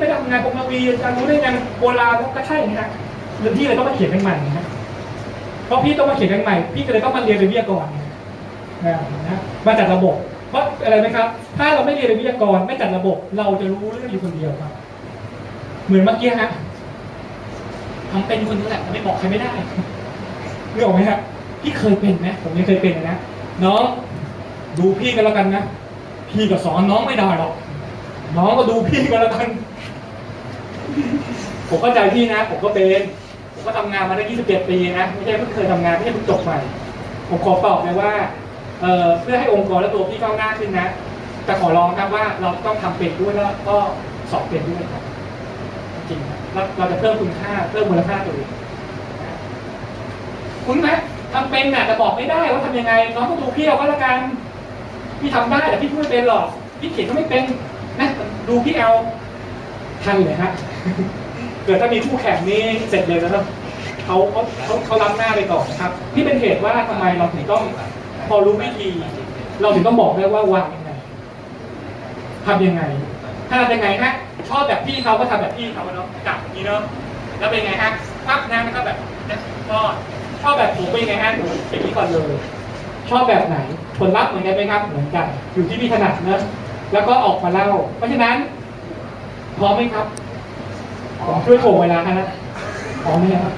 ไปทำงานปกวีอาจารย์รู้ได้ไงมันโบราณก็ใช่นะฮะหรือพี่เลยต้องมาเขียนใหม่นะฮะเพราะพี่ต้องมาเขียนใหม่ พี่ก็เลยต้องมาเรียนเป็นวิทยากรนะนะมาจัดระบบเพราะอะไรไหมครับ ถ้าเราไม่เรียนเป็นวิทยากรไม่จัดระบบ เราจะรู้เรื่องอยู่คนเดียวครับ เหมือนเมื่อกี้ฮะทำเป็นคนนี้แหละไม่บอกใครไม่ได้เรื่องไหมฮะพี่เคยเป็นไหมผมยังเคยเป็นนะน้องดูพี่กันแล้วกันนะ พี่ก็สอนน้องไม่ได้หรอก น้องก็ดูพี่กันแล้วกัน ผมเข้าใจพี่นะ ผมก็เป็นผมก็ทำงานมาได้ 27 ปีนะไม่ใช่เพิ่งเคยทำงานไม่ใช่เพิ่งจบใหม่ ผมขอตอบเลยว่าเเพื่อให้องค์กรและตัวพี่ก้าวหน้าขึ้นนะ แต่ขอร้องครับว่าเราต้องทำเป็นด้วยแล้วก็สอบเป็นด้วยครับจริงครับเราจะเพิ่มคุณค่าเพิ่มมูลค่าตัวเองคุณไหมทำเป็นน่ะแต่บอกไม่ได้ว่าทำยังไงน้องก็ดูพี่เอาก็แล้วกันพี่ทำได้แต่พี่พูดไม่เป็นหรอกพี่เขียนก็ไม่เป็นนะดูพี่เอาทันเลยฮะ กิดถ้ามีคู่แข่งนี่เสร็จเลยนะครับเขาเขาเขาเขาล้ำหน้าไปก่อนนะครับนี่เป็นเหตุว่าทำไมเราถึงต้องพอรู้วิธี เราถึงต้องบอกได้ว่าวางยังไงทำยังไงถ้าทำยังไงฮะชอบแบบพี่เขาก็ทำแบบพี่เขาเนาะจับอย่างนี้เนาะแล้วเป็นไงฮะปั๊บนะมันก็แบบนะก็ชอบแบบผมเป็นไงฮะหนูอย่างนี้ก่อนเลย ชอบแบบไหนผลลัพธ์เหมือนกันไหมครับเหมือนกัน อยู่ที่พี่ถนัดเนอะแล้วก็ออกมาเล่า เพราะฉะนั้นพร้อมไหมครับ ผมช่วยโถ่งเวลาให้นะพร้อมไหมครับ